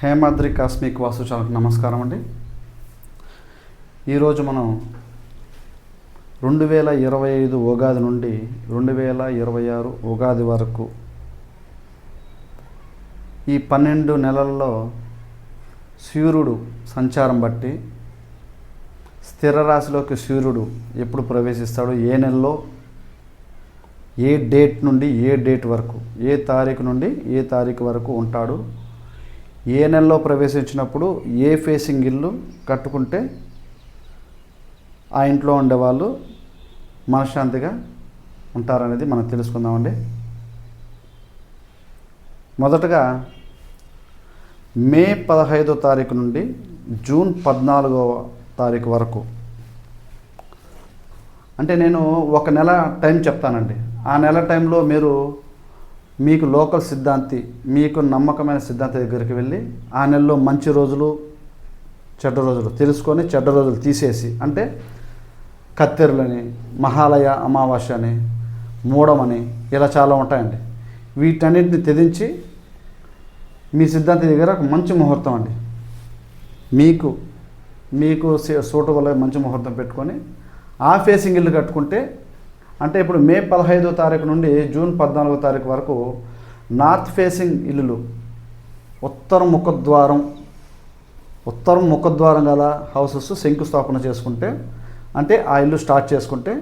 Hemadri cosmic వాస్తు ఛానల్కి నమస్కారం అండి. ఈరోజు మనం రెండు వేల ఇరవై ఐదు ఉగాది నుండి రెండు వేల ఇరవై ఆరు ఉగాది వరకు ఈ పన్నెండు నెలల్లో సూర్యుడు సంచారం బట్టి స్థిర రాశిలోకి సూర్యుడు ఎప్పుడు ప్రవేశిస్తాడు ఏ నెలలో ఏ డేట్ నుండి ఏ డేట్ వరకు ఏ తారీఖు నుండి ఏ తారీఖు వరకు ఉంటాడు ఏ నెలలో ప్రవేశించినప్పుడు ఏ ఫేసింగ్ ఇల్లు కట్టుకుంటే ఆ ఇంట్లో ఉండేవాళ్ళు మనశ్శాంతిగా ఉంటారనేది మనం తెలుసుకుందామండి. మొదటగా మే పదహైదో తారీఖు నుండి జూన్ పద్నాలుగవ తారీఖు వరకు. అంటే నేను ఒక నెల టైం చెప్తానండి. ఆ నెల టైంలో మీరు మీకు లోకల్ సిద్ధాంతి మీకు నమ్మకమైన సిద్ధాంతి దగ్గరికి వెళ్ళి ఆ నెలలో మంచి రోజులు చెడ్డ రోజులు తెలుసుకొని చెడ్డ రోజులు తీసేసి అంటే కత్తెరలని మహాలయ అమావాస్య అని మూడమని ఇలా చాలా ఉంటాయండి. వీటన్నిటిని తెదించి మీ సిద్ధాంతి దగ్గర ఒక మంచి ముహూర్తం అండి. మీకు మీకు సూటబుల్ మంచి ముహూర్తం పెట్టుకొని ఆ ఫేసింగ్ ఇల్లు కట్టుకుంటే అంటే ఇప్పుడు మే పదహైదో తారీఖు నుండి జూన్ పద్నాలుగో తారీఖు వరకు నార్త్ ఫేసింగ్ ఇల్లులు ఉత్తర ముఖద్వారం ఉత్తరం ముఖద్వారం గల హౌసెస్ శంకుస్థాపన చేసుకుంటే అంటే ఆ ఇల్లు స్టార్ట్ చేసుకుంటే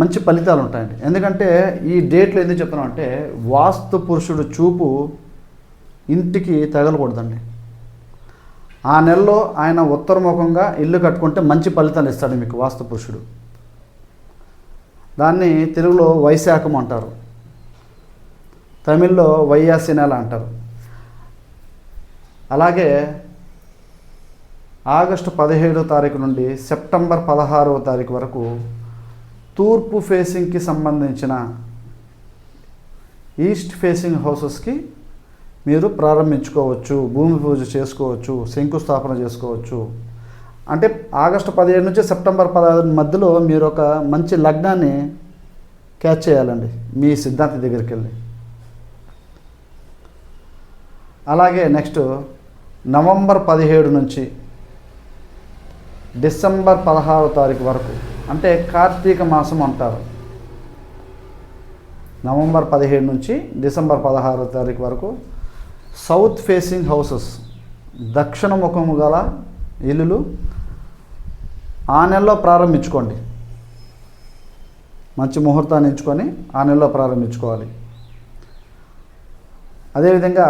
మంచి ఫలితాలు ఉంటాయండి. ఎందుకంటే ఈ డేట్లో ఎందుకు చెప్తున్నాం అంటే వాస్తు పురుషుడు చూపు ఇంటికి తగలకూడదండి. ఆ నెలలో ఆయన ఉత్తరముఖంగా ఇల్లు కట్టుకుంటే మంచి ఫలితాలు ఇస్తాడు మీకు వాస్తు పురుషుడు. దాన్ని తెలుగులో వైశాఖం అంటారు. తమిళ్ళో వైయాసి నెల అంటారు. అలాగే ఆగస్టు పదిహేడో తారీఖు నుండి సెప్టెంబర్ పదహారవ తారీఖు వరకు తూర్పు ఫేసింగ్కి సంబంధించిన ఈస్ట్ ఫేసింగ్ హౌసెస్కి మీరు ప్రారంభించుకోవచ్చు. భూమి పూజ చేసుకోవచ్చు శంకుస్థాపన చేసుకోవచ్చు. అంటే ఆగస్టు పదిహేడు నుంచి సెప్టెంబర్ పదహారు మధ్యలో మీరు ఒక మంచి లగ్నాన్ని క్యాచ్ చేయాలండి. మీ సిద్ధాంతి దగ్గరికి వెళ్ళి అలాగే నెక్స్ట్ నవంబర్ పదిహేడు నుంచి డిసెంబర్ పదహారో తారీఖు వరకు అంటే కార్తీక మాసం అంటారు. నవంబర్ పదిహేడు నుంచి డిసెంబర్ పదహారో తారీఖు వరకు సౌత్ ఫేసింగ్ హౌసెస్ దక్షిణ ముఖము గల ఇల్లులు ఆ నెలలో ప్రారంభించుకోండి. మంచి ముహూర్తాన్ని ఎంచుకొని ఆ నెలలో ప్రారంభించుకోవాలి. అదేవిధంగా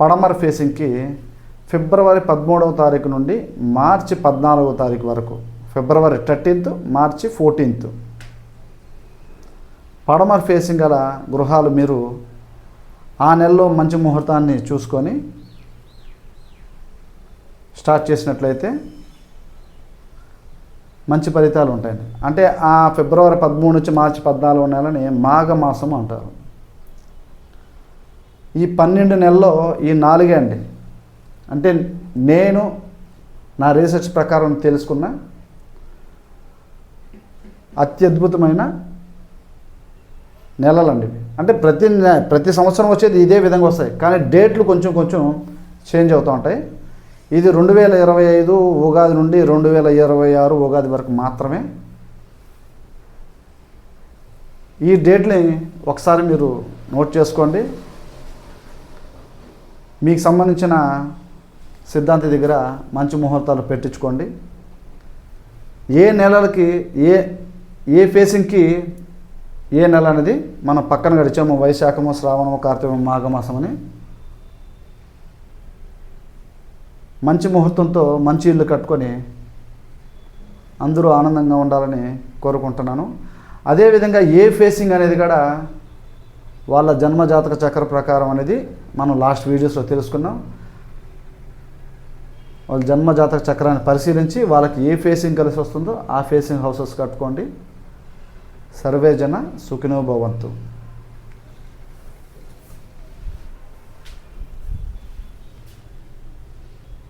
పడమర ఫేసింగ్కి ఫిబ్రవరి పదమూడవ తారీఖు నుండి మార్చి పద్నాలుగవ తారీఖు వరకు ఫిబ్రవరి థర్టీన్త్ మార్చి ఫోర్టీన్త్. పడమర ఫేసింగ్ గల గృహాలు మీరు ఆ నెలలో మంచి ముహూర్తాన్ని చూసుకొని స్టార్ట్ చేసినట్లయితే మంచి ఫలితాలు ఉంటాయండి అంటే ఆ ఫిబ్రవరి పదమూడు నుంచి మార్చి పద్నాలుగు నెలని మాఘమాసం అంటారు. ఈ పన్నెండు నెలల్లో ఈ నాలుగే అండి. అంటే నేను నా రీసెర్చ్ ప్రకారం తెలుసుకున్న అత్యద్భుతమైన నెలలండి అంటే ప్రతి ప్రతి సంవత్సరం వచ్చేది ఇదే విధంగా వస్తాయి. కానీ డేట్లు కొంచెం కొంచెం చేంజ్ అవుతూ ఉంటాయి. ఇది రెండు వేల ఇరవై ఐదు ఉగాది నుండి రెండు వేల ఇరవై ఆరు ఉగాది వరకు మాత్రమే. ఈ డేట్ని ఒకసారి మీరు నోట్ చేసుకోండి. మీకు సంబంధించిన సిద్ధాంతి దగ్గర మంచి ముహూర్తాలు పెట్టించుకోండి. ఏ నెలలకి ఏ ఏ ఫేసింగ్కి ఏ నెల అనేది మనం పక్కన గడిచాము. వైశాఖము శ్రావణము కార్తీకము మాఘమాసం అని మంచి ముహూర్తంతో మంచి ఇల్లు కట్టుకొని అందరూ ఆనందంగా ఉండాలని కోరుకుంటున్నాను. అదేవిధంగా ఏ ఫేసింగ్ అనేది కూడా వాళ్ళ జన్మజాతక చక్ర ప్రకారం అనేది మనం లాస్ట్ వీడియోస్లో తెలుసుకున్నాం. వాళ్ళ జన్మజాతక చక్రాన్ని పరిశీలించి వాళ్ళకి ఏ ఫేసింగ్ కలిసి వస్తుందో ఆ ఫేసింగ్ హౌసెస్ కట్టుకోండి. సర్వేజన సుఖినో భవంతు.